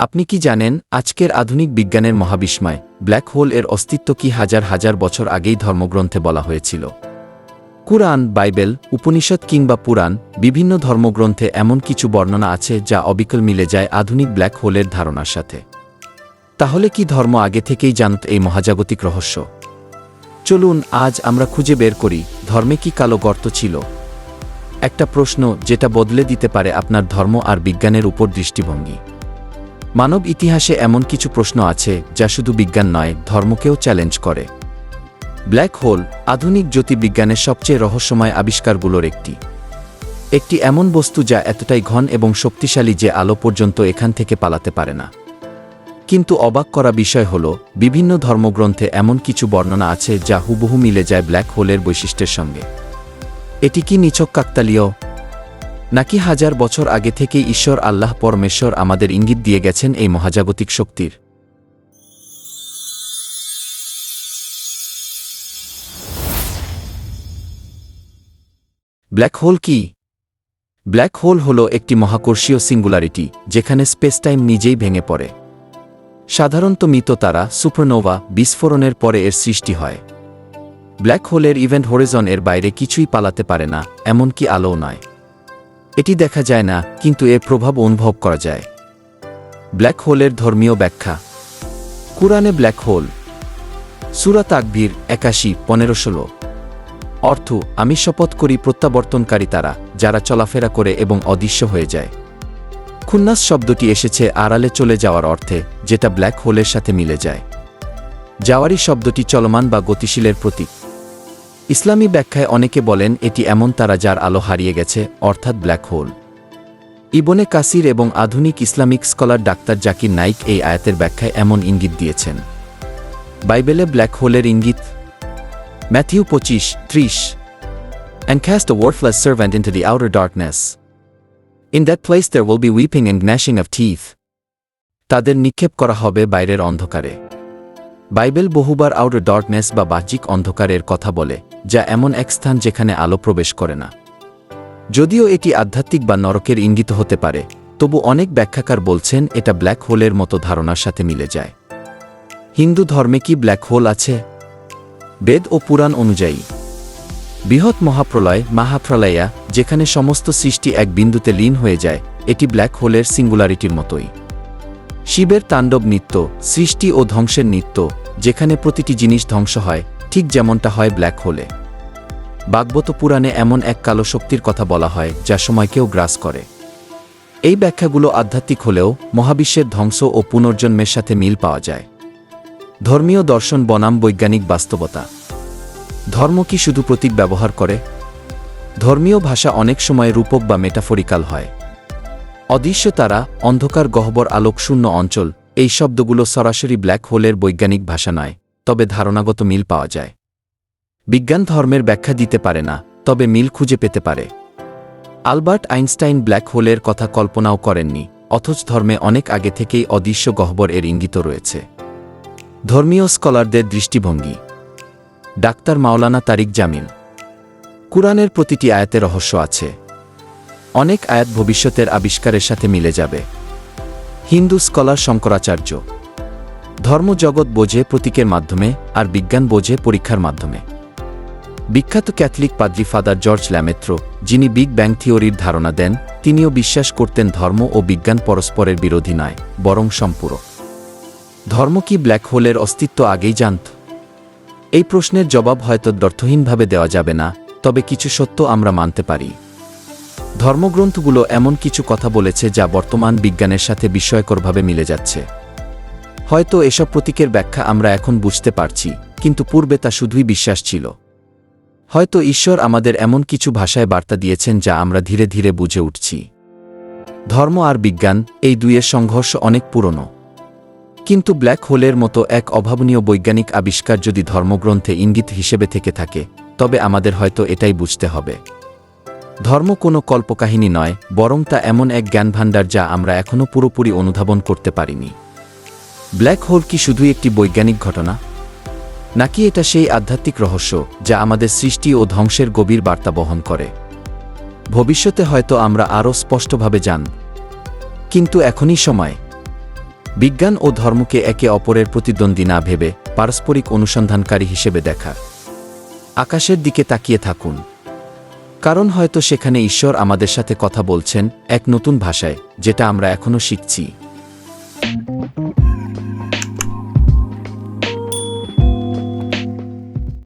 আপনি কি জানেন আজকের আধুনিক বিজ্ঞানের মহাবিস্ময়, ব্ল্যাক হোল এর অস্তিত্ব কি হাজার হাজার বছর আগেই ধর্মগ্রন্থে বলা হয়েছিল? কুরআন, বাইবেল, উপনিষদ কিংবা পুরাণ, বিভিন্ন ধর্মগ্রন্থে এমন কিছু বর্ণনা আছে যা অবিকল মিলে যায় আধুনিক ব্ল্যাক হোলের ধারণার সাথে। তাহলে কি ধর্ম আগে থেকেই জানত এই মহাজাগতিক রহস্য? চলুন আজ আমরা খুঁজে বের করি, ধর্মে কি কালো গর্ত ছিল? একটা প্রশ্ন যেটা বদলে দিতে পারে আপনার ধর্ম আর বিজ্ঞানের উপর দৃষ্টিভঙ্গি। মানব ইতিহাসে এমন কিছু প্রশ্ন আছে যা শুধু বিজ্ঞান নয়, ধর্মকেও চ্যালেঞ্জ করে। ব্ল্যাক হোল আধুনিক জ্যোতির্বিজ্ঞানের সবচেয়ে রহস্যময় আবিষ্কারগুলোর একটি। একটি এমন বস্তু যা এতটাই ঘন এবং শক্তিশালী যে আলো পর্যন্ত এখান থেকে পালাতে পারে না। কিন্তু অবাক করা বিষয় হল, বিভিন্ন ধর্মগ্রন্থে এমন কিছু বর্ণনা আছে যা হুবহু মিলে যায় ব্ল্যাক হোলের বৈশিষ্ট্যের সঙ্গে। এটি কি নিছক কাকতালীয়? নাকি হাজার বছর আগে থেকেই ঈশ্বর আল্লাহ পরমেশ্বর আমাদের ইঙ্গিত দিয়ে গেছেন এই মহাজাগতিক শক্তির। ব্ল্যাক হোল কি? ব্ল্যাক হোল হল একটি মহাকর্ষীয় সিঙ্গুলারিটি, যেখানে স্পেসটাইম নিজেই ভেঙে পড়ে। সাধারণত মৃত তারা সুপারনোভা, বিস্ফোরণের পরে এর সৃষ্টি হয়। ব্ল্যাক হোলের ইভেন্ট হরিজন এর বাইরে কিছুই পালাতে পারে না, এমনকি আলোও নয়। এটি দেখা যায় না, কিন্তু এর প্রভাব অনুভব করা যায়। ব্ল্যাক হোলের ধর্মীয় ব্যাখ্যা। কুরআনে ব্ল্যাক হোল। সুরাত আকবির একাশি, পনেরো, ষোলো। অর্থ, আমি শপথ করি প্রত্যাবর্তনকারী তারা, যারা চলাফেরা করে এবং অদৃশ্য হয়ে যায়। খুন্নাস শব্দটি এসেছে আড়ালে চলে যাওয়ার অর্থে, যেটা ব্ল্যাক হোলের সাথে মিলে যায়। যাওয়ারি শব্দটি চলমান বা গতিশীলের প্রতীক। ইসলামী ব্যাখ্যায় অনেকে বলেন এটি এমন তারা যার আলো হারিয়ে গেছে, অর্থাৎ ব্ল্যাক হোল ইবনে কাসির এবং আধুনিক Islamic scholar doctor Zakir Naik এই আয়াতের ব্যাখ্যায় এমন ইঙ্গিত দিয়েছেন বাইবেলে ব্ল্যাক হোলের ইঙ্গিত, ম্যাথিউ পঁচিশ, ত্রিশ, and cast a worthless servant into the outer darkness. In that place there will be weeping and gnashing of teeth. তাদের নিক্ষেপ করা হবে বাইরের অন্ধকারে বাইবেল বহুবার আউটার ডার্কনেস বা বাহ্যিক অন্ধকারের কথা বলে যা এমন এক স্থান যেখানে আলো প্রবেশ করে না। যদিও এটি আধ্যাত্মিক বা নরকের ইঙ্গিত হতে পারে, তবু অনেক ব্যাখ্যাকার বলছেন এটা ব্ল্যাক হোলের মতো ধারণার সাথে মিলে যায়। হিন্দু ধর্মে কি ব্ল্যাক হোল আছে? বেদ ও পুরাণ অনুযায়ী। বৃহৎ মহাপ্রলয়, মাহাপ্রলয়া, যেখানে সমস্ত সৃষ্টি এক বিন্দুতে লীন হয়ে যায়, এটি ব্ল্যাক হোলের সিঙ্গুলারিটির মতোই। শিবের তাণ্ডব নৃত্য, সৃষ্টি ও ধ্বংসের নৃত্য, যেখানে প্রতিটি জিনিস ধ্বংস হয় ঠিক যেমনটা হয় ব্ল্যাক হোলে। বাগবত পুরাণে এমন এক কালো শক্তির কথা বলা হয়, যা সময়কেও গ্রাস করে। এই ব্যাখ্যাগুলো আধ্যাত্মিক হলেও মহাবিশ্বের ধ্বংস ও পুনর্জন্মের সাথে মিল পাওয়া যায়। ধর্মীয় দর্শন বনাম বৈজ্ঞানিক বাস্তবতা। ধর্ম কি শুধু প্রতীক ব্যবহার করে? ধর্মীয় ভাষা অনেক সময় রূপক বা মেটাফরিক্যাল হয়। অদৃশ্য তারা, অন্ধকার গহ্বর আলোক শূন্য অঞ্চল, এই শব্দগুলো সরাসরি ব্ল্যাক হোলের বৈজ্ঞানিক ভাষা নয়। তবে ধারণাগত মিল পাওয়া যায়। বিজ্ঞান ধর্মের ব্যাখ্যা দিতে পারে না, তবে মিল খুঁজে পেতে পারে। আলবার্ট আইনস্টাইন ব্ল্যাক হোলের কথা কল্পনাও করেননি, অথচ ধর্মে অনেক আগে থেকেই অদৃশ্য গহ্বর এর ইঙ্গিত রয়েছে। ধর্মীয় স্কলারদের দৃষ্টিভঙ্গি। ডাক্তার মাওলানা তারিক জামিন কুরআনের প্রতিটি আয়াতে রহস্য আছে। অনেক আয়াত ভবিষ্যতের আবিষ্কারের সাথে মিলে যাবে। হিন্দু স্কলার শঙ্করাচার্য। ধর্মজগৎ বোঝে প্রতীকের মাধ্যমে আর বিজ্ঞান বোঝে পরীক্ষার মাধ্যমে। বিখ্যাত ক্যাথলিক পাদ্রি ফাদার জর্জ ল্যামেত্রো, যিনি বিগ ব্যাং থিওরির ধারণা দেন, তিনিও বিশ্বাস করতেন ধর্ম ও বিজ্ঞান পরস্পরের বিরোধী নয়, বরং সম্পূরক। ধর্ম কি ব্ল্যাক হোলের অস্তিত্ব আগেই জানত? এই প্রশ্নের জবাব হয়তো দর্থহীনভাবে দেওয়া যাবে না, তবে কিছু সত্য আমরা মানতে পারি। ধর্মগ্রন্থগুলো এমন কিছু কথা বলেছে যা বর্তমান বিজ্ঞানের সাথে বিস্ময়করভাবে মিলে যাচ্ছে। হয়তো এসব প্রতীকের ব্যাখ্যা আমরা এখন বুঝতে পারছি, কিন্তু পূর্বে তা শুধুই বিশ্বাস ছিল। হয়তো ঈশ্বর আমাদের এমন কিছু ভাষায় বার্তা দিয়েছেন যা আমরা ধীরে ধীরে বুঝে উঠছি। ধর্ম আর বিজ্ঞান এই দুইয়ের সংঘর্ষ অনেক পুরনো। কিন্তু ব্ল্যাক হোলের মতো এক অভাবনীয় বৈজ্ঞানিক আবিষ্কার যদি ধর্মগ্রন্থে ইঙ্গিত হিসেবে থেকে থাকে, তবে আমাদের হয়তো এটাই বুঝতে হবে। ধর্ম কোনো কল্পকাহিনী নয়, বরং তা এমন এক জ্ঞানভাণ্ডার যা আমরা এখনও পুরোপুরি অনুধাবন করতে পারিনি। ব্ল্যাক হোল কি শুধুই একটি বৈজ্ঞানিক ঘটনা? নাকি এটা সেই আধ্যাত্মিক রহস্য যা আমাদের সৃষ্টি ও ধ্বংসের গভীর বার্তা বহন করে? ভবিষ্যতে হয়তো আমরা আরও স্পষ্টভাবে জান। কিন্তু এখনই সময়। বিজ্ঞান ও ধর্মকে একে অপরের প্রতিদ্বন্দ্বী না ভেবে পারস্পরিক অনুসন্ধানকারী হিসেবে দেখা। আকাশের দিকে তাকিয়ে থাকুন। কারণ হয়তো সেখানে ঈশ্বর আমাদের সাথে কথা বলছেন এক নতুন ভাষায়, যেটা আমরা এখনও শিখছি।